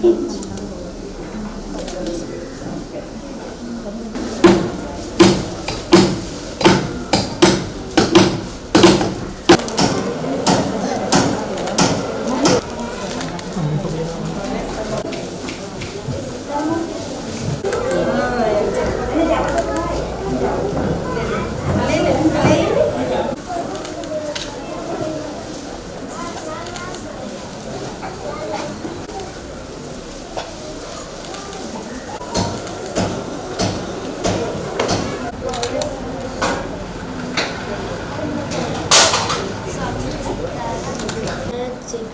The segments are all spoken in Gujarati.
seguinte.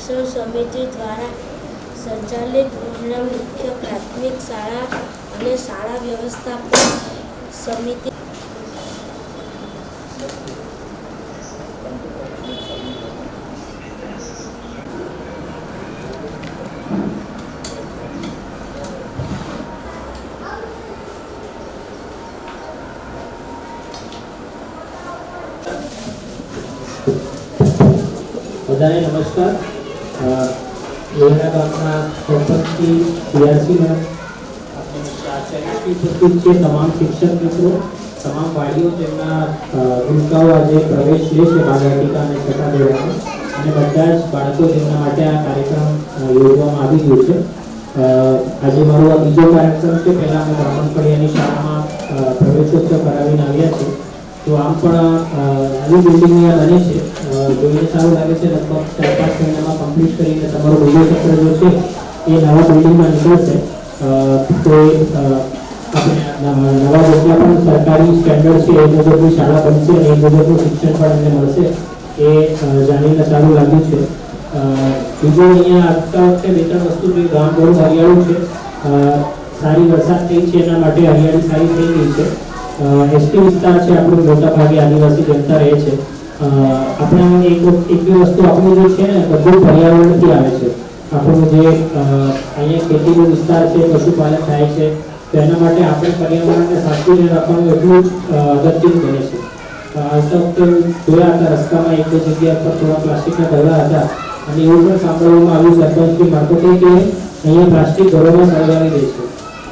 શિક્ષણ સમિતિ દ્વારા સંચાલિત ગૃહના મુખ્ય પ્રાથમિક શાળા અને શાળા વ્યવસ્થાપન સમિતિ. બધાને નમસ્કાર. લોહીના ગામના સરપંચથી સીઆરસીમાં ઉપસ્થિત છે. તમામ શિક્ષક મિત્રો તમામ વાલીઓ તેમના ભૂમિકાઓ આજે પ્રવેશ લે છે બાળવાટિકા અને છઠ્ઠા ધોરણમાં અને બધા જ બાળકો તેમના માટે આ કાર્યક્રમ યોજવામાં આવી ગયો છે. આજે મારો આ બીજો કાર્યક્રમ છે. પહેલા અમે બ્રાહ્મણફળિયાની શાળામાં અ, પ્રવેશોત્સવ કરાવીને આવ્યા છીએ. તો આમ પણ નવી બિલ્ડિંગ અહીંયા બને છે. જોઈને સારું લાગે છે. લગભગ ચાર પાંચ મહિનામાં કમ્પ્લીટ કરીને તમારો બીજો ચક્ર જો છે. એ નવા બિલ્ડિંગમાં નીકળશે. તો આપણે નવા જેટલા પણ સરકારી સ્ટેન્ડર્ડ છે, એ મુજબની શાળા બનશે એ મુજબનું શિક્ષણ પણ એમને મળશે. એ જાણીને સારું લાગ્યું છે. બીજું અહીંયા આવતા વખતે બે ત્રણ વસ્તુ જે ગામ બહુ હરિયાળું છે. સારી વરસાદ થઈ છે એના માટે હરિયાળી સારી થઈ ગઈ છે. એસટી વિસ્તાર છે, આપણું મોટા ભાગે આદિવાસી જનતા રહે છે. આપણે એક એક બે વસ્તુ આપણું જે છે ને બધું પર્યાવરણથી આવે છે. આપણું જે અહીંયા ખેતીનો વિસ્તાર છે, પશુપાલન થાય છે, તો એના માટે આપણે પર્યાવરણને સાચવીને રાખવાનું એટલું જ અગત્યનું બને છે. હું જોયા હતા, રસ્તામાં એક જગ્યા પર થોડા પ્લાસ્ટિકના ઢગલા હતા, અને એવું પણ સાંભળવામાં આવ્યું સરપંચની મારફતે કે અહીંયા પ્લાસ્ટિક ઘરોમાં સળગાવી દે છે.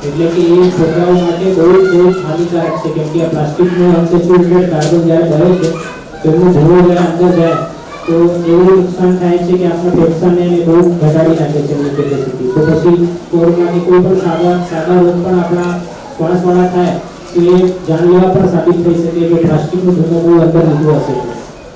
એટલે કે એ છોકરાઓ માટે બહુ જ બહુ હાનિકારક છે, કેમ કે આ પ્લાસ્ટિકનું અનસેચ્યુરેટેડ કાર્બન જ્યારે ભરે છે તો ધુઓ જ્યારે અંદર જાય, તો એવું નુકસાન થાય છે કે આપણા ફેફસાને બહુ ઘટાડી નાખે છે એમની કેપેસિટી તો પછી કોરોનાની કોઈ પણ સારવાર સાદા રોગ પણ આપણા શ્વાસવાળા થાય, તો એ જાનલેવા પણ સાબિત થઈ શકે કે પ્લાસ્ટિકનું ધુઓ બહુ અંદર લીધું હશે.